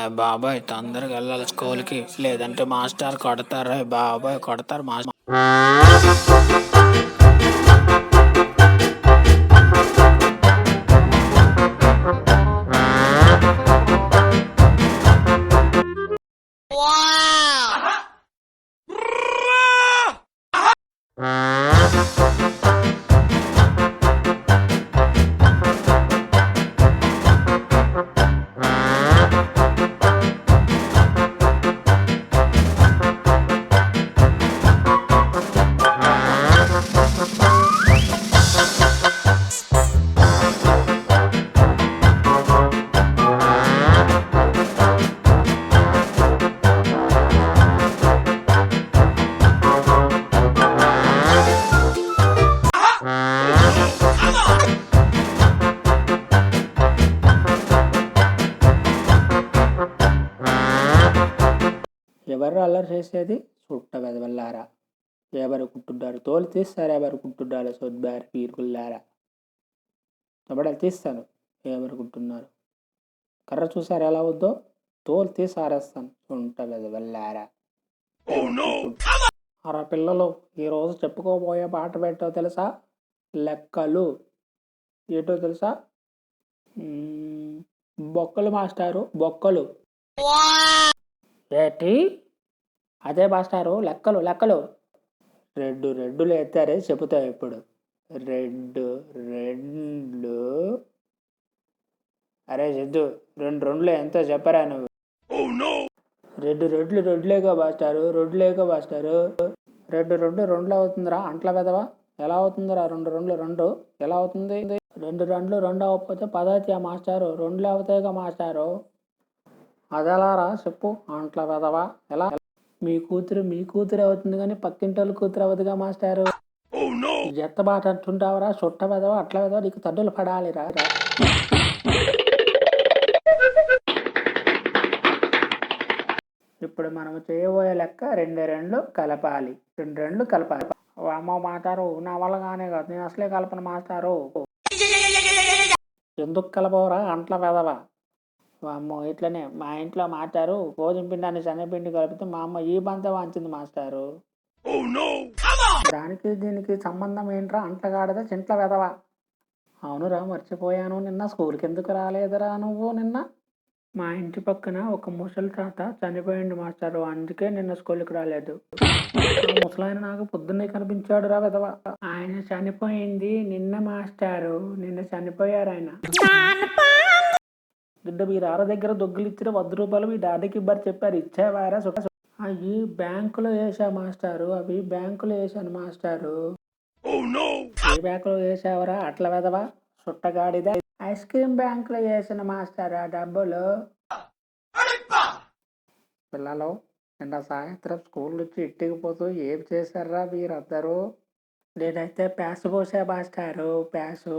ఏ బాబాయ్ తొందరగా వెళ్ళాలి స్కూల్కి. లేదంటే మాస్టర్ కొడతారు. ఏ బాబాయ్ కొడతారు మాస్టర్. ఎవరు అల్లరి చేసేది? చుట్ట వెదవల్లారా. ఎవరు కుట్టుంటారు తోలు తీస్తారు? ఎవరు కుట్టుంటారు సొద్దారు పీరుకుల్లారా. తబడలు తీస్తాను ఎవరు కుట్టున్నారు కర్ర చూసారు ఎలా వద్దో తోలు తీసి ఆరేస్తాను. చుంట వెదవల్లారా. అరా పిల్లలు ఈరోజు చెప్పుకోబోయే పాట పెట్టో తెలుసా? లెక్కలు. ఏటో తెలుసా? బొక్కలు మాస్టారు బొక్కలు. ఏటి? అదే మాస్టారు లెక్కలు లెక్కలు. రెండు రెండులు ఎత్తారే చెబుతా ఇప్పుడు. రెండు రెండు అరే సిద్ధు రెండు రెండులు ఎంతో చెప్పరా నువ్వు? రెండు రెడ్లు రెండులేగా మాస్టారు రెండులేగా మాస్టారు రెండు రెండు రెండు అవుతుందిరా అంట్ల పెదవా ఎలా అవుతుందిరా రెండు రెండు రెండు? ఎలా అవుతుంది? రెండు రెండు రెండు అవ్వకపోతే పదవుతాయా మాస్టారు? రెండులే అవుతాయిగా మాస్టారు. అదెలారా చెప్పు అంట్ల పెదవా ఎలా? మీ కూతురు మీ కూతురు అవుతుంది కానీ పక్కింటి వాళ్ళ కూతురు అవుతుందిగా మాస్టారు? ఎత్త బాట అంటుంటావరా? చుట్ట వెదవా అట్ల వెదవా నీకు తడ్డులు పడాలిరా? రా. ఇప్పుడు మనం చేయబోయే లెక్క రెండు రెండు కలపాలి. రెండు రెండు కలపాలి. అమ్మ మాస్టారు నా వల్ల కానే కాదు నేను అసలే కలపను మాస్టారు. ఎందుకు కలపవరా? అంట్ల వెదవా అమ్మో ఇట్లనే మా ఇంట్లో మాస్టారు భోజన పిండాన్ని శనగపిండి కలిపితే మా అమ్మ ఈ బంత వాంచింది మాస్టారు. దానికి దీనికి సంబంధం ఏంట్రా? అంటగాడదా చింట్ల వెదవా అవునురా మర్చిపోయాను నిన్న. స్కూల్కి ఎందుకు రాలేదురా నువ్వు నిన్న? మా ఇంటి పక్కన ఒక ముసలి తాత చనిపోయింది మాస్టారు. అందుకే నిన్న స్కూల్కి రాలేదు. ముసలాయన నాకు పొద్దున్నే కనిపించాడు రా విధవ. ఆయన చనిపోయింది నిన్న మాస్టారు. నిన్న చనిపోయారు ఆయన గిడ్డ మీ రార దగ్గర దొగ్గులు ఇచ్చిన వంద రూపాయలు మీ డాడీకి ఇవ్వరు చెప్పారు. ఇచ్చేవారా? సుఖ అవి బ్యాంకులో వేసా మాస్టారు. అవి బ్యాంకులో వేసాను మాస్టారు. ఏ బ్యాంకులో వేసావరా అట్ల వెదవా? సుట్టగాడిదా. ఐస్ క్రీమ్ బ్యాంకులో వేసిన మాస్టర్ ఆ డబ్బులు. పిల్లలు నిన్న సాయంత్రం స్కూల్ నుంచి ఇంటికి పోతూ ఏం చేశారా మీరందరూ నేనైతే ప్యాస్ పోసా మాస్టారు. ప్యాసు.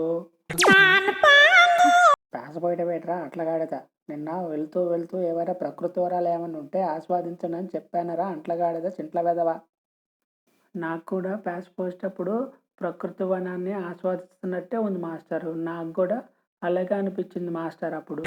ప్యాస్ పోయడం ఏంట్రా నిన్న వెళ్తూ వెళ్తూ ఏవైనా ప్రకృతి వరాలు ఏమైనా ఉంటే ఆస్వాదించనని చెప్పానరా అంట్లగాడిద చింట్ల వెదవా నాకు కూడా ప్యాస్ పోసేటప్పుడు ప్రకృతి వనాన్ని ఆస్వాదిస్తున్నట్టే ఉంది మాస్టర్. నాకు కూడా అలాగే అనిపించింది మాస్టర్ అప్పుడు.